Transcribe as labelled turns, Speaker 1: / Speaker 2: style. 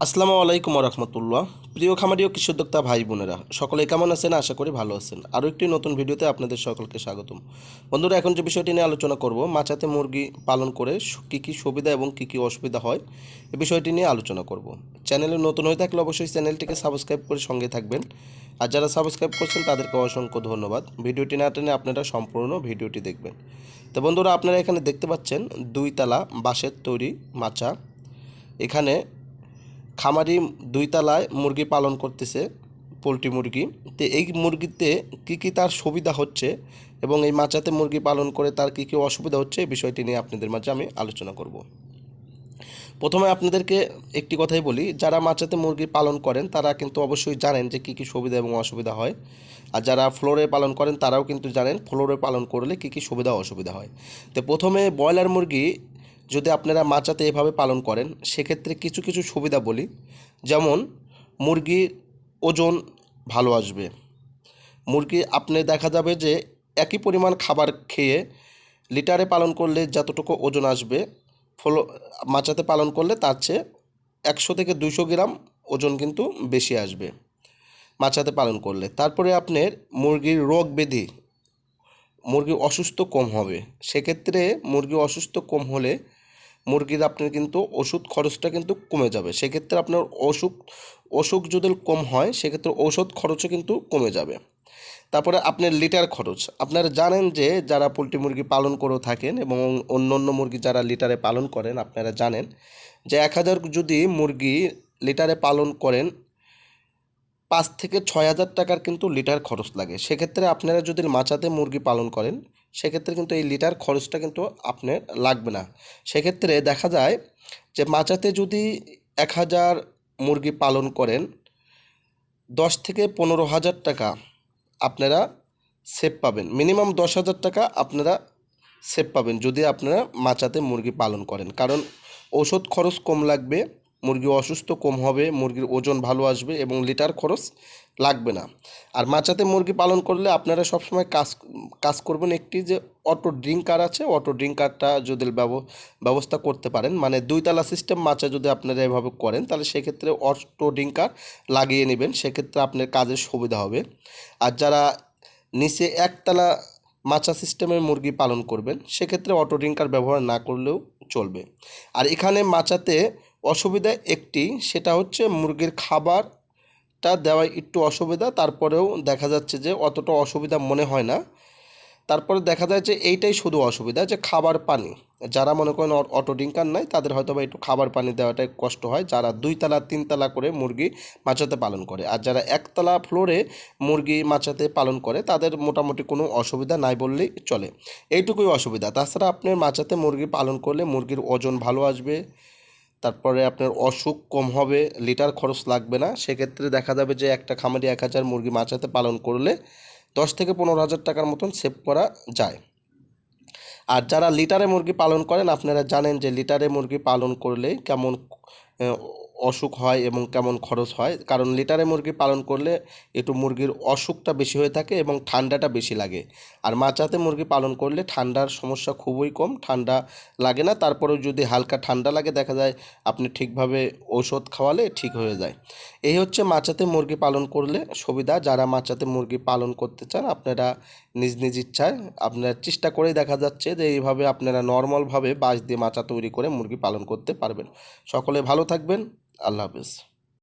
Speaker 1: আসসালামু আলাইকুম রহমতুল্লাহ প্রিয় খামারি ও ভাই বোনেরা, সকলে কেমন আছেন? আশা করি ভালো আছেন। আরও একটি নতুন ভিডিওতে আপনাদের সকলকে স্বাগতম। বন্ধুরা, এখন যে বিষয়টি নিয়ে আলোচনা করব মাচাতে মুরগি পালন করে কী কী সুবিধা এবং কী কী অসুবিধা হয়, এ বিষয়টি নিয়ে আলোচনা করব। চ্যানেলে নতুন হয়ে থাকলে অবশ্যই চ্যানেলটিকে সাবস্ক্রাইব করে সঙ্গে থাকবেন। আর যারা সাবস্ক্রাইব করছেন, তাদেরকে অসংখ্য ধন্যবাদ। ভিডিওটি না টেনে আপনারা সম্পূর্ণ ভিডিওটি দেখবেন। তো বন্ধুরা, আপনারা এখানে দেখতে পাচ্ছেন দুই তালা বাঁশের তৈরি মাচা। এখানে খামারি দুই তলায় মুরগি পালন করতেছে পোলট্রি মুরগি। তো এই মুরগিতে কী কী তার সুবিধা হচ্ছে এবং এই মাচাতে মুরগি পালন করে তার কী কী অসুবিধা হচ্ছে এই বিষয়টি নিয়ে আপনাদের মাঝে আমি আলোচনা করব। প্রথমে আপনাদেরকে একটি কথাই বলি, যারা মাচাতে মুরগি পালন করেন তারা কিন্তু অবশ্যই জানেন যে কী কী সুবিধা এবং অসুবিধা হয়। আর যারা ফ্লোরে পালন করেন তারাও কিন্তু জানেন ফ্লোরে পালন করলে কী কী সুবিধা অসুবিধা হয়। তো প্রথমে ব্রয়লার মুরগি যদি আপনারা মাচাতে এভাবে পালন করেন, সেক্ষেত্রে কিছু কিছু সুবিধা বলি। যেমন মুরগির ওজন ভালো আসবে। মুরগি আপনি দেখা যাবে যে একই পরিমাণ খাবার খেয়ে লিটারে পালন করলে যতটুকু ওজন আসবে, ফলো মাচাতে পালন করলে তার চেয়ে একশো থেকে দুশো গ্রাম ওজন কিন্তু বেশি আসবে মাচাতে পালন করলে। তারপরে আপনার মুরগির রোগ ব্যাধি মুরগি অসুস্থ কম হবে। সেক্ষেত্রে মুরগি অসুস্থ কম হলে মুরগির আপনার কিন্তু ওষুধ খরচটা কিন্তু কমে যাবে। সেক্ষেত্রে আপনার অসুখ অসুখ যদি কম হয়, সেক্ষেত্রে ঔষধ খরচও কিন্তু কমে যাবে। তারপরে আপনার লিটার খরচ। আপনারা জানেন যে যারা পোলট্রি মুরগি পালন করে থাকেন এবং অন্য অন্য মুরগি যারা লিটারে পালন করেন, আপনারা জানেন যে এক হাজার যদি মুরগি লিটারে পালন করেন, পাঁচ থেকে ছয় হাজার টাকার কিন্তু লিটার খরচ লাগে। সেক্ষেত্রে আপনারা যদি মাচাতে মুরগি পালন করেন সেক্ষেত্রে কিন্তু এই লিটার খরচটা কিন্তু আপনার লাগবে না। সেক্ষেত্রে দেখা যায় যে মাচাতে যদি এক হাজার মুরগি পালন করেন, দশ থেকে পনেরো হাজার টাকা আপনারা সেভ পাবেন। মিনিমাম দশ হাজার টাকা আপনারা সেভ পাবেন যদি আপনারা মাচাতে মুরগি পালন করেন। কারণ ওষুধ খরচ কম লাগবে মুরগি অসুস্থ, কম হবে, মুরগির ওজন ভালো আসবে এবং লিটার খরচ লাগবে না। আর মাচাতে মুরগি পালন করলে আপনারা সবসময় কাজ কাজ করবেন একটি যে অটো ড্রিঙ্কার আছে, অটো ড্রিঙ্কারটা যদি ব্যব- ব্যবস্থা করতে পারেন। মানে দুইতলা সিস্টেম মাচা যদি আপনারা এভাবে করেন, তাহলে সেক্ষেত্রে অটো ড্রিঙ্কার লাগিয়ে নেবেন, সেক্ষেত্রে আপনার কাজের সুবিধা হবে। আর যারা নিচে একতলা মাচা সিস্টেমের মুরগি পালন করবেন, সেক্ষেত্রে অটো ড্রিঙ্কার ব্যবহার না করলেও চলবে। আর এখানে মাচাতে অসুবিধা একটি, সেটা হচ্ছে মুরগির খাবারটা দেওয়া একটু অসুবিধা, তারপরেও দেখা যাচ্ছে যে অতটা অসুবিধা মনে হয় না। তারপরে দেখা যায় যে এইটাই শুধু অসুবিধা যে খাবার পানি। যারা মনে করেন অটো ড্রিঙ্কার নাই, তাদের হয়তো বা একটু খাবার পানি দেওয়াটাই কষ্ট হয়। যারা দুই দুইতলা, তিনতলা করে মুরগি মাচাতে পালন করে। আর যারা একতলা ফ্লোরে মুরগি মাচাতে পালন করে, তাদের মোটামুটি কোনো অসুবিধা নাই বললেই চলে। এইটুকুই অসুবিধা। তাছাড়া আপনার মাচাতে মুরগি পালন করলে মুরগির ওজন ভালো আসবে। তারপরে আপনার অসুখ কম হবে, লিটার খরচ লাগবে না। সেক্ষেত্রে দেখা যাবে যে একটা খামারি এক হাজার মুরগি মাছাতে পালন করলে দশ থেকে পনেরো হাজার টাকার মতন সেভ করা যায়। আর যারা লিটারে মুরগি পালন করেন, আপনারা জানেন যে লিটারে মুরগি পালন করলে কেমন অসুখ হয় এবং কেমন খরচ হয়। কারণ লিটারে মুরগি পালন করলে একটু মুরগির অসুখটা বেশি হয়ে থাকে এবং ঠান্ডাটা বেশি লাগে। আর মাচাতে মুরগি পালন করলে ঠান্ডার সমস্যা খুবই কম, ঠান্ডা লাগে না। তারপরেও যদি হালকা ঠান্ডা লাগে, দেখা যায় আপনি ঠিকভাবে ঔষধ খাওয়ালে ঠিক হয়ে যায়। এই হচ্ছে মাচাতে মুরগি পালন করলে সুবিধা। যারা মাচাতে মুরগি পালন করতে চান, আপনারা নিজ নিজ ইচ্ছায় আপনারা চেষ্টা করেই দেখা যাচ্ছে যে, এইভাবে আপনারা নর্মালভাবে বাঁশ দিয়ে মাচা তৈরি করে মুরগি পালন করতে পারবেন। সকলে ভালো থাকবেন। আল্লাহ হাফেজ।